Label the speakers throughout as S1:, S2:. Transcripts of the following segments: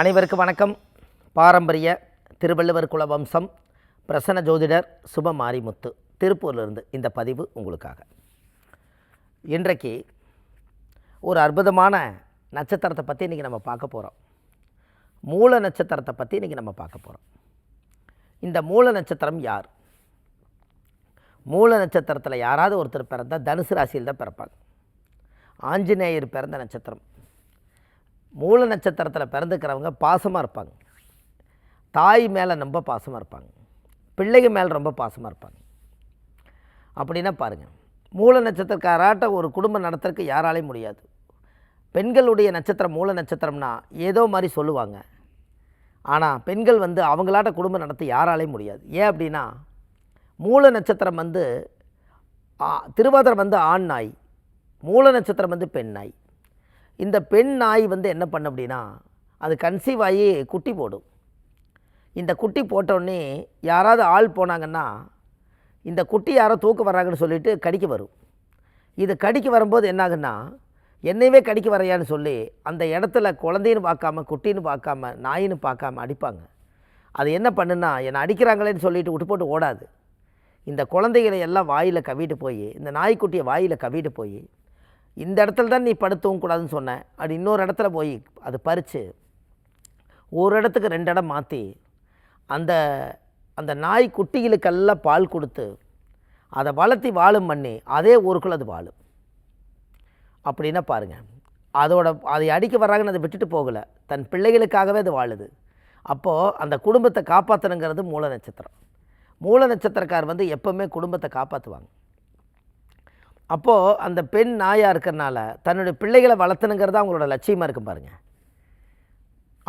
S1: அனைவருக்கும் வணக்கம். பாரம்பரிய திருவள்ளுவர் குல வம்சம் பிரசன்ன ஜோதிடர் சுப மாரிமுத்து திருப்பூர்லேருந்து இந்த பதிவு உங்களுக்காக. இன்றைக்கு ஒரு அற்புதமான நட்சத்திரத்தை பற்றி இன்றைக்கி நம்ம பார்க்க போகிறோம் மூல நட்சத்திரத்தை பற்றி இன்றைக்கி நம்ம பார்க்க போகிறோம் இந்த மூல நட்சத்திரம் யார்? மூல நட்சத்திரத்தில் யாராவது ஒருத்தர் பிறந்தால் தனுசு ராசியில் தான் பிறப்பாங்க. ஆஞ்சநேயர் பிறந்த நட்சத்திரம். மூல நட்சத்திரத்தில் பிறந்துக்கிறவங்க பாசமாக இருப்பாங்க. தாய் மேலே ரொம்ப பாசமாக இருப்பாங்க. பிள்ளைங்க மேலே ரொம்ப பாசமாக இருப்பாங்க. அப்படின்னா பாருங்கள் மூல நட்சத்திரக்காராட்ட ஒரு குடும்பம் நடத்துறதுக்கு யாராலையும் முடியாது. பெண்களுடைய நட்சத்திரம் மூல நட்சத்திரம்னா ஏதோ மாதிரி சொல்லுவாங்க. ஆனால் பெண்கள் வந்து அவங்களாட்ட குடும்பம் நடத்த யாராலையும் முடியாது. ஏன் அப்படின்னா மூல நட்சத்திரம் வந்து ஆ, வந்து ஆண் நாய் மூல நட்சத்திரம் வந்து பெண் நாய். இந்த பெண் நாய் வந்து என்ன பண்ண அப்படின்னா அது கன்சீவ் ஆகி குட்டி போடும். இந்த குட்டி போட்டோடனே யாராவது ஆள் போனாங்கன்னா இந்த குட்டி யாரோ தூக்க வர்றாங்கன்னு சொல்லிட்டு கடிக்க வரும். இது கடிக்க வரும்போது என்னாகுன்னா என்னையவே கடிக்க வரையான்னு சொல்லி அந்த இடத்துல குழந்தைன்னு பார்க்காம குட்டின்னு பார்க்காம நாயின்னு பார்க்காம அடிப்பாங்க. அது என்ன பண்ணுன்னா என்னை அடிக்கிறாங்களேன்னு சொல்லிட்டு விட்டு போட்டு ஓடாது. இந்த குழந்தைகளை எல்லாம் வாயில் கவிட்டு போய் இந்த நாய்க்குட்டியை வாயில் கவிட்டு போய் இந்த இடத்துல தான் நீ படுத்தவும் கூடாதுன்னு சொன்னேன் அப்படி இன்னொரு இடத்துல போய் அது பறித்து ஒரு இடத்துக்கு ரெண்டு இடம் மாற்றி அந்த அந்த நாய் குட்டிகளுக்கெல்லாம் பால் கொடுத்து அதை வளர்த்தி வாழும் பண்ணி அதே ஊருக்குள்ள அது வாழும். அப்படின்னா பாருங்கள் அதோட அதை அடிக்க வர்றாங்கன்னு அதை விட்டுட்டு போகலை. தன் பிள்ளைகளுக்காகவே அது வாழுது. அப்போது அந்த குடும்பத்தை காப்பாற்றணுங்கிறது மூல நட்சத்திரம். மூல நட்சத்திரக்கார் வந்து எப்போவுமே குடும்பத்தை காப்பாற்றுவாங்க அப்போது அந்த பெண் நாயாக இருக்கிறனால தன்னுடைய பிள்ளைகளை வளர்த்தணுங்கிறது அவங்களோட லட்சியமாக இருக்கும் பாருங்கள்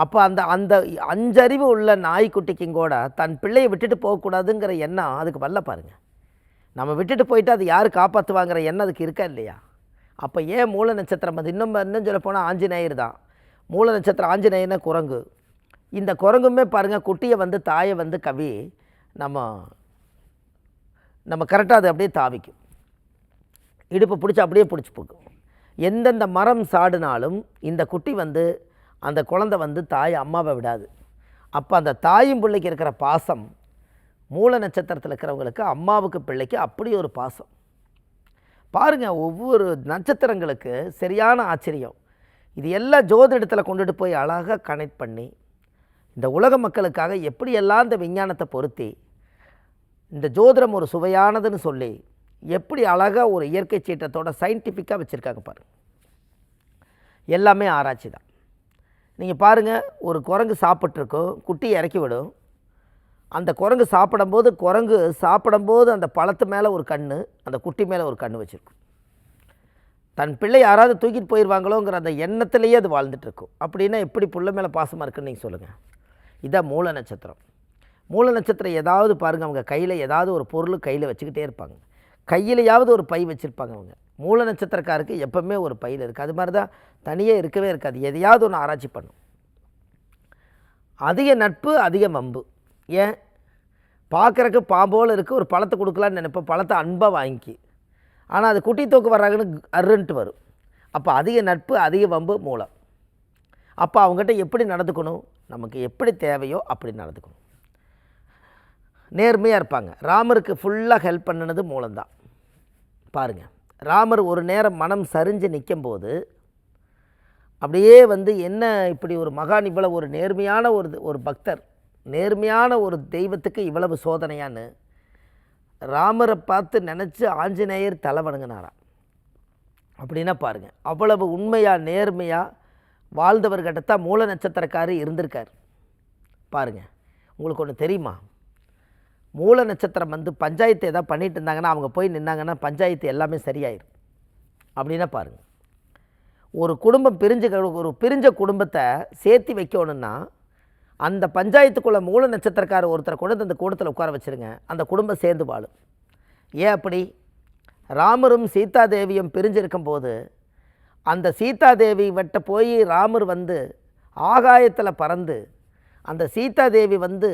S1: அப்போ அந்த அந்த அஞ்சறிவு உள்ள நாய்க்குட்டிக்கும் கூட தன் பிள்ளையை விட்டுட்டு போகக்கூடாதுங்கிற எண்ணம் அதுக்கு வரல பாருங்க. நம்ம விட்டுட்டு போயிட்டு அது யார் காப்பாற்றுவாங்கிற எண்ணம் அதுக்கு இருக்கா இல்லையா? அப்போ ஏன் மூல நட்சத்திரம் அது இன்னும் இன்னும் சொல்ல போனால் ஆஞ்சநேயர் தான். மூல நட்சத்திரம் ஆஞ்சநேயர்னா குரங்கு. இந்த குரங்குமே பாருங்கள் குட்டியை வந்து தாயை வந்து கவி நம்ம நம்ம கரெக்டாக அது அப்படியே தாவிக்கும். இடுப்பை பிடிச்சி அப்படியே பிடிச்சி போக்கும் எந்தெந்த மரம் சாடினாலும் இந்த குட்டி வந்து அந்த குழந்தை வந்து தாய் அம்மாவை விடாது. அப்போ அந்த தாயும் பிள்ளைக்கு இருக்கிற பாசம் மூல நட்சத்திரத்தில் இருக்கிறவங்களுக்கு அம்மாவுக்கு பிள்ளைக்கு அப்படி ஒரு பாசம். பாருங்கள் ஒவ்வொரு நட்சத்திரங்களுக்கு சரியான ஆச்சரியம். இது எல்லாம் ஜோதிடத்தில் கொண்டுட்டு போய் அழகாக கனெக்ட் பண்ணி இந்த உலக மக்களுக்காக எப்படியெல்லாம் இந்த விஞ்ஞானத்தை பொருத்தி இந்த ஜோதிடம் ஒரு சுவையானதுன்னு சொல்லி எப்படி அழகாக ஒரு இயற்கை சீற்றத்தோட சயின்டிஃபிக்காக வச்சுருக்காங்க பாருங்கள் எல்லாமே ஆராய்ச்சி தான். நீங்கள் பாருங்கள் ஒரு குரங்கு சாப்பிட்ருக்கும் குட்டி இறக்கி விடும். அந்த குரங்கு சாப்பிடும்போது குரங்கு சாப்பிடும்போது அந்த பழத்து மேலே ஒரு கண் அந்த குட்டி மேலே ஒரு கண் வச்சுருக்கும். தன் பிள்ளை யாராவது தூக்கிட்டு போயிடுவாங்களோங்கிற அந்த எண்ணத்திலேயே அது வாழ்ந்துட்டுருக்கும். அப்படின்னா எப்படி புள்ள மேலே பாசமாக இருக்குன்னு நீங்கள் சொல்லுங்கள் இதான் மூல நட்சத்திரம். மூல நட்சத்திரம் ஏதாவது பாருங்கள் அவங்க கையில் ஏதாவது ஒரு பொருள் கையில் வச்சுக்கிட்டே இருப்பாங்க. கையிலையாவது ஒரு பை வச்சுருப்பாங்க அவங்க. மூல நட்சத்திரக்காருக்கு எப்பவுமே ஒரு பையில் இருக்குது அது மாதிரி தான் தனியாக இருக்கவே இருக்காது. எதையாவது ஒன்று ஆராய்ச்சி பண்ணும். அதிக நட்பு அதிக மம்பு ஏன்? பார்க்குறக்கு பாம்போல் இருக்குது ஒரு பழத்தை கொடுக்கலான்னு நினைப்போம் பழத்தை அன்பாக வாங்கி ஆனால் அது குட்டி தூக்கு வர்றாங்கன்னு அருன்ட்டு வரும். அப்போ அதிக நட்பு அதிக வம்பு மூலம். அப்போ அவங்ககிட்ட எப்படி நடந்துக்கணும்? நமக்கு எப்படி தேவையோ அப்படி நடந்துக்கணும். நேர்மையாக இருப்பாங்க. ராமருக்கு ஃபுல்லாக ஹெல்ப் பண்ணினது மூலம்தான். பாருங்கள் ராமர் ஒரு நேரம் மனம் சரிஞ்சு நிற்கும்போது அப்படியே வந்து என்ன இப்படி ஒரு மகான் இவ்வளவு ஒரு நேர்மையான ஒரு ஒரு பக்தர் நேர்மையான ஒரு தெய்வத்துக்கு இவ்வளவு சோதனையான்னு ராமரை பார்த்து நினச்சி ஆஞ்சநேயர் தலை வணங்கினாராம். அப்படின்னா பாருங்கள் அவ்வளவு உண்மையாக நேர்மையாக வாழ்ந்தவர்கிட்ட தான் மூல நட்சத்திரக்காரு இருந்திருக்கார். பாருங்கள் உங்களுக்கு ஒன்று தெரியுமா? மூல நட்சத்திரம் வந்து பஞ்சாயத்து எதாவது பண்ணிட்டு இருந்தாங்கன்னா அவங்க போய் நின்னாங்கன்னா பஞ்சாயத்து எல்லாமே சரியாயிரும். அப்படின்னா பாருங்கள் ஒரு குடும்பம் பிரிஞ்சு ஒரு பிரிஞ்ச குடும்பத்தை சேர்த்து வைக்கணும்னா அந்த பஞ்சாயத்துக்குள்ள மூல நட்சத்திரக்கார ஒருத்தரை கொண்டு அந்த கூடத்தில் உட்கார வச்சிருங்க. அந்த குடும்பம் சேர்ந்து வாழும். ஏன் அப்படி? ராமரும் சீதாதேவியும் பிரிஞ்சிருக்கும் போது அந்த சீதாதேவி வட்ட போய் ராமர் வந்து ஆகாயத்தில் பறந்து அந்த சீதாதேவி வந்து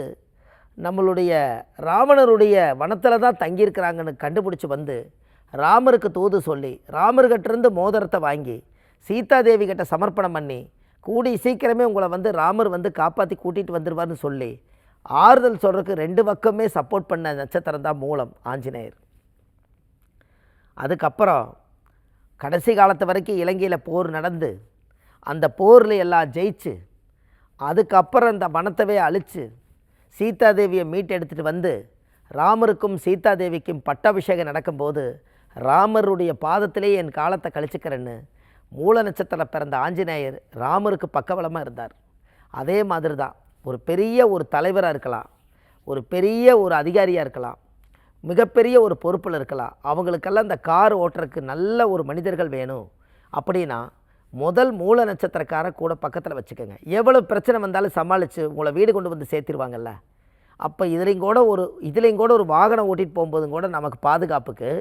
S1: நம்மளுடைய ராவணருடைய வனத்தில் தான் தங்கியிருக்கிறாங்கன்னு கண்டுபிடிச்சி வந்து ராமருக்கு தூது சொல்லி ராமர்கிட்டருந்து மோதிரத்தை வாங்கி சீதாதேவி கிட்ட சமர்ப்பணம் பண்ணி கூடி சீக்கிரமே உங்களை வந்து ராமர் வந்து காப்பாற்றி கூட்டிகிட்டு வந்துடுவார்னு சொல்லி ஆறுதல் சொல்கிறதுக்கு ரெண்டு பக்கமே சப்போர்ட் பண்ண நட்சத்திரம் தான் மூலம் ஆஞ்சநேயர். அதுக்கப்புறம் கடைசி காலத்து வரைக்கும் இலங்கையில் போர் நடந்து அந்த போரில் எல்லாம் ஜெயிச்சு அதுக்கப்புறம் அந்த வனத்தவே அழித்து சீதாதேவியை மீட்டெடுத்துட்டு வந்து ராமருக்கும் சீதாதேவிக்கும் பட்டாபிஷேகம் நடக்கும்போது ராமருடைய பாதத்திலே என் காலத்தை கழிச்சுக்கிறேன்னு மூல நட்சத்திரம் பிறந்த ஆஞ்சநேயர் ராமருக்கு பக்கபலமாக இருந்தார். அதே மாதிரி தான் ஒரு பெரிய ஒரு தலைவராக இருக்கலாம் ஒரு பெரிய ஒரு அதிகாரியாக இருக்கலாம் மிகப்பெரிய ஒரு பொறுப்பில் இருக்கலாம். அவங்களுக்கெல்லாம் இந்த கார் ஓட்டுறதுக்கு நல்ல ஒரு மனிதர்கள் வேணும் அப்படின்னா முதல் மூல நட்சத்திரக்கார கூட பக்கத்தில் வச்சுக்கோங்க. எவ்வளோ பிரச்சனை வந்தாலும் சமாளித்து உங்களை வீடு கொண்டு வந்து சேர்த்திருவாங்கல்ல. அப்போ இதுலேயும் கூட ஒரு இதுலேயும் கூட ஒரு வாகனம் ஓட்டிகிட்டு போகும்போதும் கூட நமக்கு பாதுகாப்புக்கு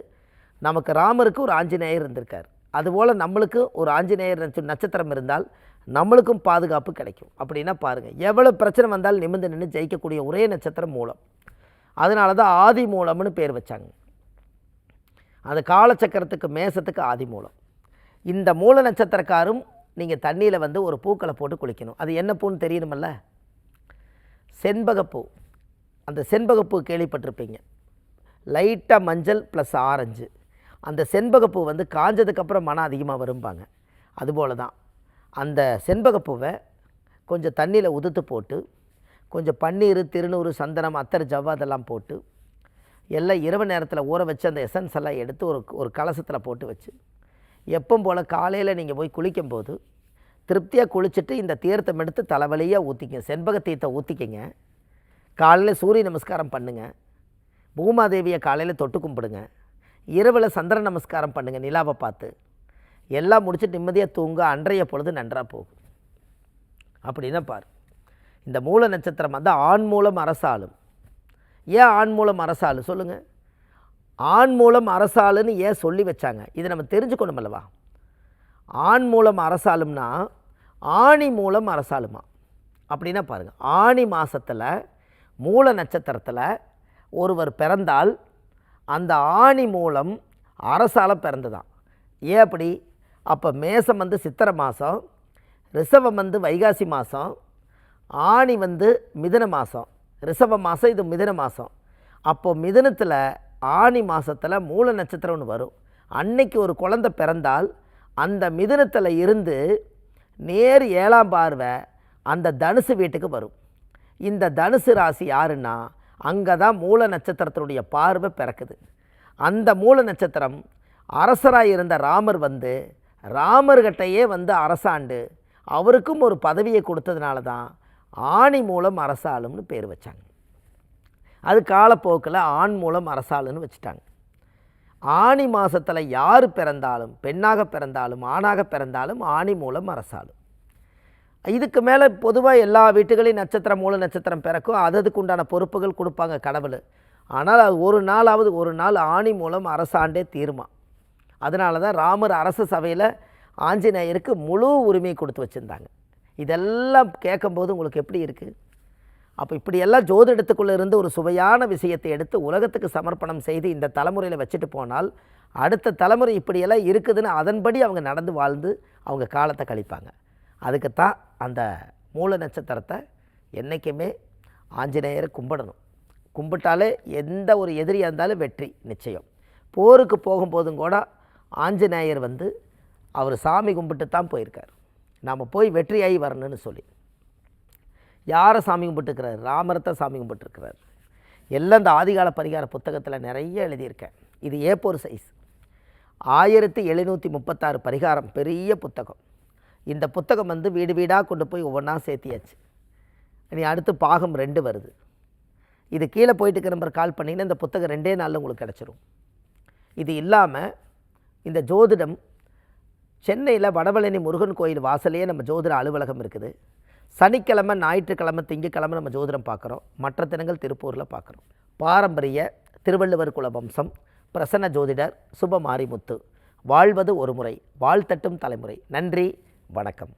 S1: நமக்கு ராமருக்கு ஒரு ஆஞ்சநேயர் இருந்திருக்கார். அதுபோல் நம்மளுக்கு ஒரு ஆஞ்சநேயர் நட்சத்திரம் இருந்தால் நம்மளுக்கும் பாதுகாப்பு கிடைக்கும். அப்படின்னா பாருங்கள் எவ்வளோ பிரச்சனை வந்தாலும் நிமிர்ந்து நின்று ஜெயிக்கக்கூடிய ஒரே நட்சத்திரம் மூலம். அதனால தான் ஆதி மூலம்னு பேர் வச்சாங்க. அந்த காலச்சக்கரத்துக்கு மேசத்துக்கு ஆதி மூலம். இந்த மூல நட்சத்திரக்காரும் நீங்கள் தண்ணியில் வந்து ஒரு பூக்களை போட்டு குளிக்கணும். அது என்ன பூன்னு தெரியணுமல்ல செண்பகப்பூ. அந்த செண்பகப்பூ கேள்விப்பட்டிருப்பீங்க. லைட்டாக மஞ்சள் ப்ளஸ் ஆரஞ்சு. அந்த செண்பகப்பூ வந்து காஞ்சதுக்கப்புறம் மனம் அதிகமாக வரும்பாங்க. அதுபோல தான் அந்த செண்பகப்பூவை கொஞ்சம் தண்ணியில் உதுத்து போட்டு கொஞ்சம் பன்னீர் திருநூறு சந்தனம் அத்தர் ஜவ்வா அதெல்லாம் போட்டு எல்லாம் இரவு நேரத்தில் ஊற வச்சு அந்த எசன்ஸ் எல்லாம் எடுத்து ஒரு ஒரு கலசத்தில் போட்டு வச்சு எப்பவும் போல் காலையில் நீங்கள் போய் குளிக்கும்போது திருப்தியாக குளிச்சுட்டு இந்த தீர்த்தம் எடுத்து தலைவலியாக ஊற்றிக்க செண்பக தீர்த்தம் ஊற்றிக்கிங்க காலையில் சூரிய நமஸ்காரம் பண்ணுங்கள் பூமாதேவியை காலையில் தொட்டு கும்பிடுங்க. இரவில் சந்திர நமஸ்காரம் பண்ணுங்கள் நிலாவை பார்த்து. எல்லாம் முடிச்சுட்டு நிம்மதியாக தூங்க அன்றைய பொழுது நன்றாக போகும். அப்படின்னா பார் இந்த மூல நட்சத்திரம் வந்து ஆண் மூலம் அரசாலும். ஏன் ஆண் மூலம் அரசாலும்? சொல்லுங்கள் ஆண் மூலம் அரசாளுன்னு ஏன் சொல்லி வச்சாங்க? இதை நம்ம தெரிஞ்சுக்கணும் அல்லவா? ஆண் மூலம் அரசாளும்னா ஆணி மூலம் அரசாளுமா? அப்படின்னா பாருங்கள் ஆணி மாதத்தில் மூல நட்சத்திரத்தில் ஒருவர் பிறந்தால் அந்த ஆணி மூலம் அரசால பிறந்துதான் ஏன் அப்படி? அப்போ மேசம் வந்து சித்திரை மாதம் ரிசவம் வந்து வைகாசி மாதம் ஆணி வந்து மிதுன மாதம் ரிசவ மாதம் இது மிதுன மாதம் அப்போது மிதுனத்தில் ஆணி மாதத்தில் மூல நட்சத்திரம் ஒன்று வரும். அன்னைக்கு ஒரு குழந்தை பிறந்தால் அந்த மிதுனத்தில் இருந்து நேர் ஏழாம் பார்வை அந்த தனுசு வீட்டுக்கு வரும். இந்த தனுசு ராசி யாருன்னா அங்கே தான் மூல நட்சத்திரத்தினுடைய பார்வை பிறக்குது. அந்த மூல நட்சத்திரம் அரசராக இருந்த ராமர் வந்து ராமர்கிட்டையே வந்து அரசாண்டு அவருக்கும் ஒரு பதவியை கொடுத்ததுனால தான் ஆணி மூலம் அரசாளும்னு பேர் வச்சாங்க. அது காலப்போக்கில் ஆண் மூலம் அரசாளுன்னு வச்சுட்டாங்க. ஆணி மாதத்தில் யார் பிறந்தாலும் பெண்ணாக பிறந்தாலும் ஆணாக பிறந்தாலும் ஆணி மூலம் அரசாளும். இதுக்கு மேலே பொதுவாக எல்லா வீட்டுகளையும் நட்சத்திரம் மூல நட்சத்திரம் பிறக்கும். அது அதுக்கு உண்டான பொறுப்புகள் கொடுப்பாங்க கடவுள். ஆனால் அது ஒரு நாளாவது ஒரு நாள் ஆணி மூலம் அரசாண்டே தீருமா? அதனால தான் ராமர் அரச சபையில் ஆஞ்சநேயருக்கு முழு உரிமையை கொடுத்து வச்சுருந்தாங்க. இதெல்லாம் கேட்கும்போது உங்களுக்கு எப்படி இருக்குது அப்போ இப்படியெல்லாம் ஜோதிடத்துக்குள்ளே இருந்து ஒரு சுவையான விஷயத்தை எடுத்து உலகத்துக்கு சமர்ப்பணம் செய்து இந்த தலைமுறையில் வச்சுட்டு போனால் அடுத்த தலைமுறை இப்படியெல்லாம் இருக்குதுன்னு அதன்படி அவங்க நடந்து வாழ்ந்து அவங்க காலத்தை கழிப்பாங்க. அதுக்குத்தான் அந்த மூல நட்சத்திரத்தை என்றைக்குமே ஆஞ்சநேயரை கும்பிடணும். கும்பிட்டாலே எந்த ஒரு எதிரியாக இருந்தாலும் வெற்றி நிச்சயம். போருக்கு போகும்போதும் கூட ஆஞ்சநேயர் வந்து அவர் சாமி கும்பிட்டு தான் போயிருக்கார். நாம் போய் வெற்றியாகி வரணும்னு சொல்லி. யாரை சாமி கும்பிட்டுருக்கிறார் ராமரத்தை சாமி கும்பிட்டுருக்கிறார் எல்லாம் இந்த ஆதிகால பரிகார புத்தகத்தில் நிறைய எழுதியிருக்கேன். இது ஏ போர் சைஸ் ஆயிரத்தி எழுநூற்றி முப்பத்தாறு பரிகாரம் பெரிய புத்தகம். இந்த புத்தகம் வந்து வீடு வீடாக கொண்டு போய் ஒவ்வொன்றா சேர்த்தியாச்சு. இனி அடுத்து பாகம் ரெண்டு வருது. இது கீழே போயிட்டு இருக்கிற நம்பர் கால் பண்ணிங்கன்னா இந்த புத்தகம் ரெண்டே நாளில் உங்களுக்கு கிடச்சிரும். இது இல்லாமல் இந்த ஜோதிடம் சென்னையில் வடபழனி முருகன் கோயில் வாசலே நம்ம ஜோதிட அலுவலகம் இருக்குது. சனிக்கிழமை ஞாயிற்றுக்கிழமை திங்கக்கிழமை நம்ம ஜோதிடம் பார்க்குறோம். மற்ற தினங்கள் திருப்பூரில் பார்க்குறோம். பாரம்பரிய திருவள்ளுவர் குல வம்சம் பிரசன்ன ஜோதிடர் சுப மாரிமுத்து வாழ்வது ஒரு முறை வாழ்த்தட்டும் தலைமுறை. நன்றி வணக்கம்.